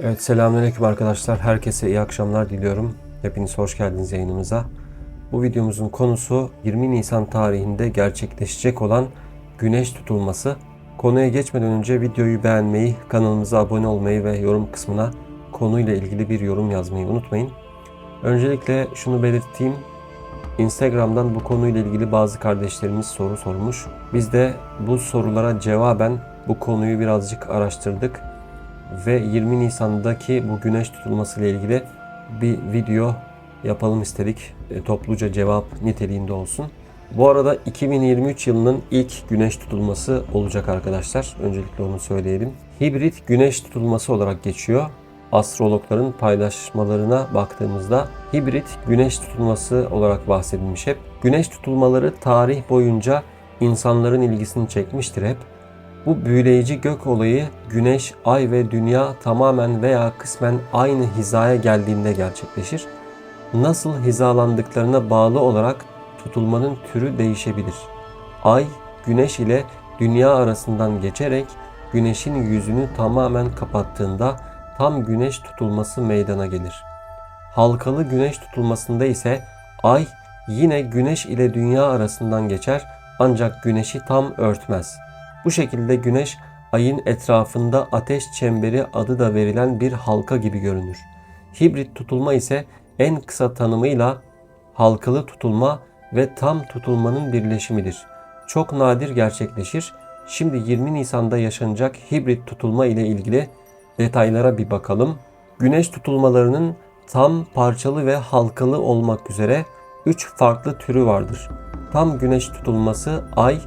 Evet selamünaleyküm arkadaşlar. Herkese iyi akşamlar diliyorum. Hepiniz hoş geldiniz yayınımıza. Bu videomuzun konusu 20 Nisan tarihinde gerçekleşecek olan güneş tutulması. Konuya geçmeden önce videoyu beğenmeyi, kanalımıza abone olmayı ve yorum kısmına konuyla ilgili bir yorum yazmayı unutmayın. Öncelikle şunu belirteyim. Instagram'dan bu konuyla ilgili bazı kardeşlerimiz soru sormuş. Biz de bu sorulara cevaben bu konuyu birazcık araştırdık ve 20 Nisan'daki bu güneş tutulması ile ilgili bir video yapalım istedik. E, topluca cevap niteliğinde olsun. Bu arada 2023 yılının ilk güneş tutulması olacak arkadaşlar. Öncelikle onu söyleyelim. Hibrit güneş tutulması olarak geçiyor. Astrologların paylaşmalarına baktığımızda hibrit güneş tutulması olarak bahsedilmiş hep. Güneş tutulmaları tarih boyunca insanların ilgisini çekmiştir hep. Bu büyüleyici gök olayı Güneş, Ay ve Dünya tamamen veya kısmen aynı hizaya geldiğinde gerçekleşir. Nasıl hizalandıklarına bağlı olarak tutulmanın türü değişebilir. Ay, Güneş ile Dünya arasından geçerek Güneş'in yüzünü tamamen kapattığında tam Güneş tutulması meydana gelir. Halkalı Güneş tutulmasında ise Ay yine Güneş ile Dünya arasından geçer ancak Güneş'i tam örtmez.'' Bu şekilde güneş ayın etrafında ateş çemberi adı da verilen bir halka gibi görünür. Hibrit tutulma ise en kısa tanımıyla halkalı tutulma ve tam tutulmanın birleşimidir. Çok nadir gerçekleşir. Şimdi 20 Nisan'da yaşanacak hibrit tutulma ile ilgili detaylara bir bakalım. Güneş tutulmalarının tam parçalı ve halkalı olmak üzere 3 farklı türü vardır. Tam güneş tutulması ay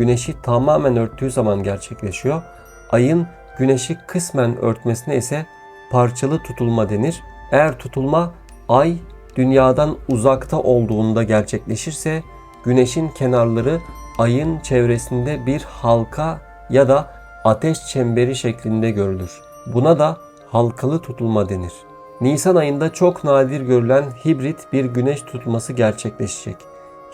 güneşi tamamen örttüğü zaman gerçekleşiyor. Ayın güneşi kısmen örtmesine ise parçalı tutulma denir. Eğer tutulma ay dünyadan uzakta olduğunda gerçekleşirse güneşin kenarları ayın çevresinde bir halka ya da ateş çemberi şeklinde görülür. Buna da halkalı tutulma denir. Nisan ayında çok nadir görülen hibrit bir güneş tutulması gerçekleşecek.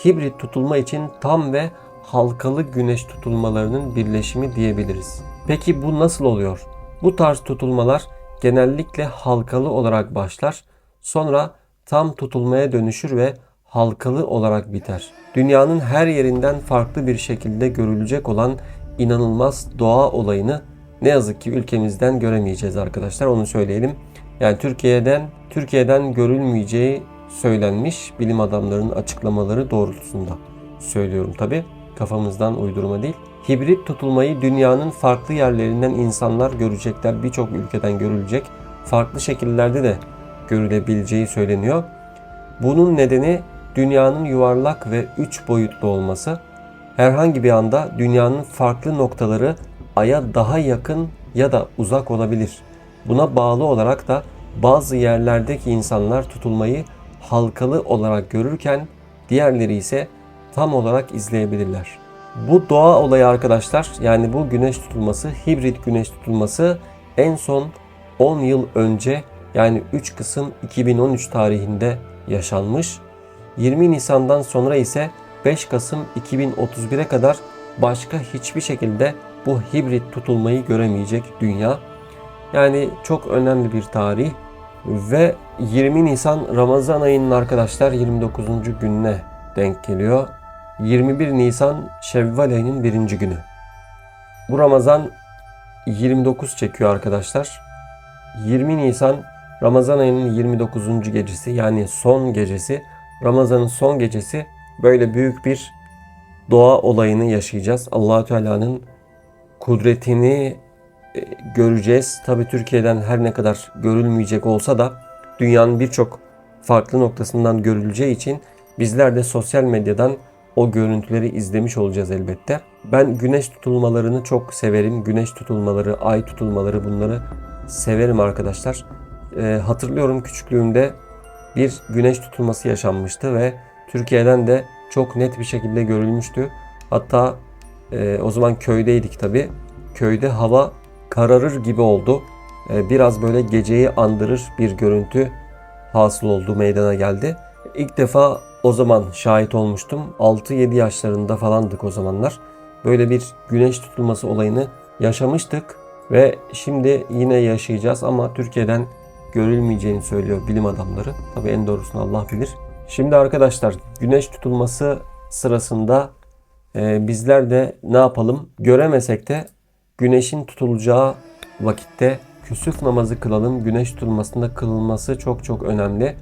Hibrit tutulma için tam ve halkalı güneş tutulmalarının birleşimi diyebiliriz. Peki bu nasıl oluyor? Bu tarz tutulmalar genellikle halkalı olarak başlar, sonra tam tutulmaya dönüşür ve halkalı olarak biter. Dünyanın her yerinden farklı bir şekilde görülecek olan inanılmaz doğa olayını ne yazık ki ülkemizden göremeyeceğiz arkadaşlar onu söyleyelim. Yani Türkiye'den Türkiye'den görülmeyeceği söylenmiş bilim adamlarının açıklamaları doğrultusunda söylüyorum tabi kafamızdan uydurma değil. Hibrit tutulmayı dünyanın farklı yerlerinden insanlar görecekler. Birçok ülkeden görülecek. Farklı şekillerde de görülebileceği söyleniyor. Bunun nedeni dünyanın yuvarlak ve üç boyutlu olması. Herhangi bir anda dünyanın farklı noktaları aya daha yakın ya da uzak olabilir. Buna bağlı olarak da bazı yerlerdeki insanlar tutulmayı halkalı olarak görürken diğerleri ise tam olarak izleyebilirler. Bu doğa olayı arkadaşlar yani bu güneş tutulması, hibrit güneş tutulması en son 10 yıl önce yani 3 Kasım 2013 tarihinde yaşanmış. 20 Nisan'dan sonra ise 5 Kasım 2031'e kadar başka hiçbir şekilde bu hibrit tutulmayı göremeyecek dünya. Yani çok önemli bir tarih ve 20 Nisan Ramazan ayının arkadaşlar 29. gününe denk geliyor. 21 Nisan Şevval ayının birinci günü. Bu Ramazan 29 çekiyor arkadaşlar. 20 Nisan Ramazan ayının 29. gecesi yani son gecesi. Ramazan'ın son gecesi böyle büyük bir doğa olayını yaşayacağız. Allahü Teala'nın kudretini e, göreceğiz. Tabi Türkiye'den her ne kadar görülmeyecek olsa da dünyanın birçok farklı noktasından görüleceği için bizler de sosyal medyadan o görüntüleri izlemiş olacağız elbette. Ben güneş tutulmalarını çok severim. Güneş tutulmaları, ay tutulmaları bunları severim arkadaşlar. Ee, hatırlıyorum küçüklüğümde bir güneş tutulması yaşanmıştı ve Türkiye'den de çok net bir şekilde görülmüştü. Hatta e, o zaman köydeydik tabi. Köyde hava kararır gibi oldu. E, biraz böyle geceyi andırır bir görüntü hasıl oldu, meydana geldi. İlk defa o zaman şahit olmuştum. 6-7 yaşlarında falandık o zamanlar. Böyle bir güneş tutulması olayını yaşamıştık. Ve şimdi yine yaşayacağız ama Türkiye'den görülmeyeceğini söylüyor bilim adamları. Tabii en doğrusunu Allah bilir. Şimdi arkadaşlar güneş tutulması sırasında e, bizler de ne yapalım? Göremesek de güneşin tutulacağı vakitte küsüf namazı kılalım. Güneş tutulmasında kılınması çok çok önemli.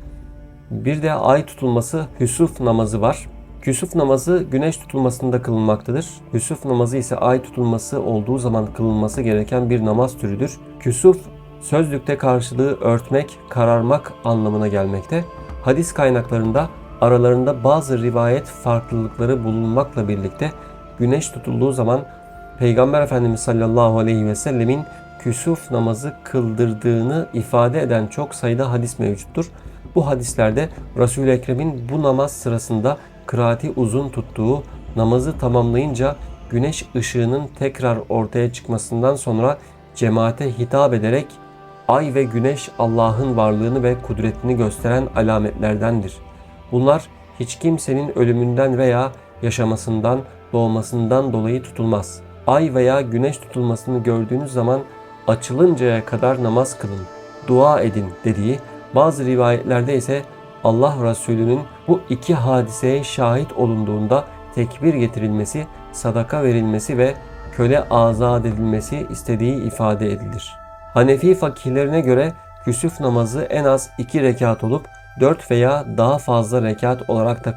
Bir de ay tutulması hüsuf namazı var. Küsuf namazı güneş tutulmasında kılınmaktadır. Hüsuf namazı ise ay tutulması olduğu zaman kılınması gereken bir namaz türüdür. Küsuf sözlükte karşılığı örtmek, kararmak anlamına gelmekte. Hadis kaynaklarında aralarında bazı rivayet farklılıkları bulunmakla birlikte güneş tutulduğu zaman Peygamber Efendimiz sallallahu aleyhi ve sellemin küsuf namazı kıldırdığını ifade eden çok sayıda hadis mevcuttur. Bu hadislerde Resul-i Ekrem'in bu namaz sırasında kıraati uzun tuttuğu, namazı tamamlayınca güneş ışığının tekrar ortaya çıkmasından sonra cemaate hitap ederek ay ve güneş Allah'ın varlığını ve kudretini gösteren alametlerdendir. Bunlar hiç kimsenin ölümünden veya yaşamasından, doğmasından dolayı tutulmaz. Ay veya güneş tutulmasını gördüğünüz zaman açılıncaya kadar namaz kılın, dua edin dediği bazı rivayetlerde ise Allah Resulü'nün bu iki hadiseye şahit olunduğunda tekbir getirilmesi, sadaka verilmesi ve köle azat edilmesi istediği ifade edilir. Hanefi fakihlerine göre küsüf namazı en az iki rekat olup 4 veya daha fazla rekat olarak da.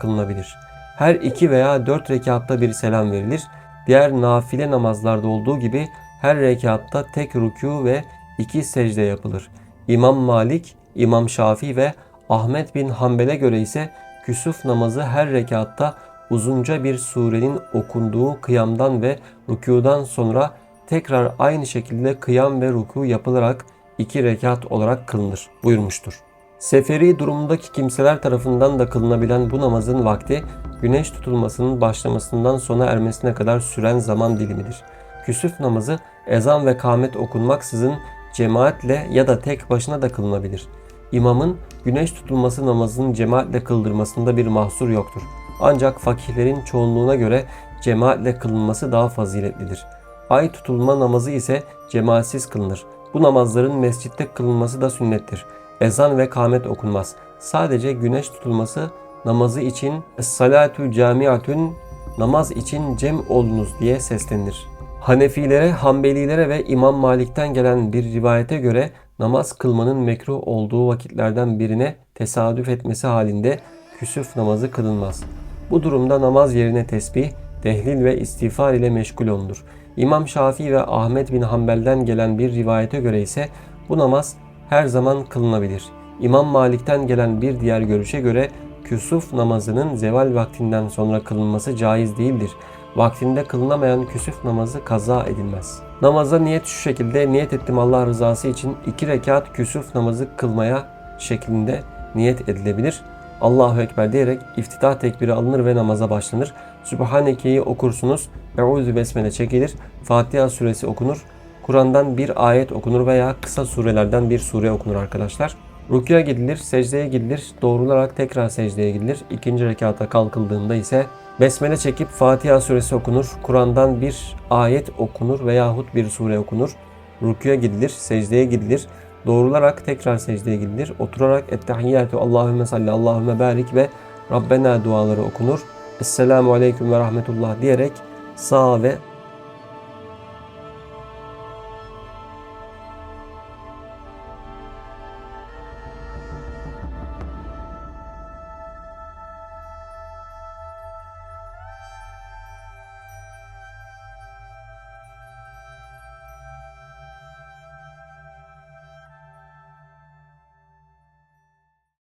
Her iki veya dört rekatta bir selam verilir. Diğer nafile namazlarda olduğu gibi her rekatta tek rükû ve iki secde yapılır. İmam Malik, İmam Şafii ve Ahmet bin Hanbel'e göre ise küsuf namazı her rekatta uzunca bir surenin okunduğu kıyamdan ve rükudan sonra tekrar aynı şekilde kıyam ve ruku yapılarak iki rekat olarak kılınır buyurmuştur. Seferi durumundaki kimseler tarafından da kılınabilen bu namazın vakti güneş tutulmasının başlamasından sona ermesine kadar süren zaman dilimidir. Küsüf namazı ezan ve kâmet okunmaksızın cemaatle ya da tek başına da kılınabilir. İmamın güneş tutulması namazını cemaatle kıldırmasında bir mahsur yoktur. Ancak fakihlerin çoğunluğuna göre cemaatle kılınması daha faziletlidir. Ay tutulma namazı ise cemaatsiz kılınır. Bu namazların mescitte kılınması da sünnettir. Ezan ve kâmet okunmaz. Sadece güneş tutulması namazı için salatü camiatün namaz için cem olunuz diye seslenir. Hanefilere, Hanbelilere ve İmam Malik'ten gelen bir rivayete göre namaz kılmanın mekruh olduğu vakitlerden birine tesadüf etmesi halinde küsüf namazı kılınmaz. Bu durumda namaz yerine tesbih, tehlil ve istiğfar ile meşgul olunur. İmam Şafii ve Ahmet bin Hanbel'den gelen bir rivayete göre ise bu namaz her zaman kılınabilir. İmam Malik'ten gelen bir diğer görüşe göre küsuf namazının zeval vaktinden sonra kılınması caiz değildir. Vaktinde kılınamayan küsüf namazı kaza edilmez. Namaza niyet şu şekilde niyet ettim Allah rızası için iki rekat küsüf namazı kılmaya şeklinde niyet edilebilir. Allahu Ekber diyerek iftitah tekbiri alınır ve namaza başlanır. Sübhaneke'yi okursunuz. Eûzü Besmele çekilir. Fatiha suresi okunur. Kur'an'dan bir ayet okunur veya kısa surelerden bir sure okunur arkadaşlar. Rükûya gidilir, secdeye gidilir, doğrularak tekrar secdeye gidilir. İkinci rekata kalkıldığında ise Besmele çekip Fatiha suresi okunur, Kur'an'dan bir ayet okunur veyahut bir sure okunur. Rükûya gidilir, secdeye gidilir, doğrularak tekrar secdeye gidilir. Oturarak Ettehiyyatü Allahümme salli Allahümme barik ve Rabbena duaları okunur. Esselamu aleyküm ve rahmetullah diyerek sağ ve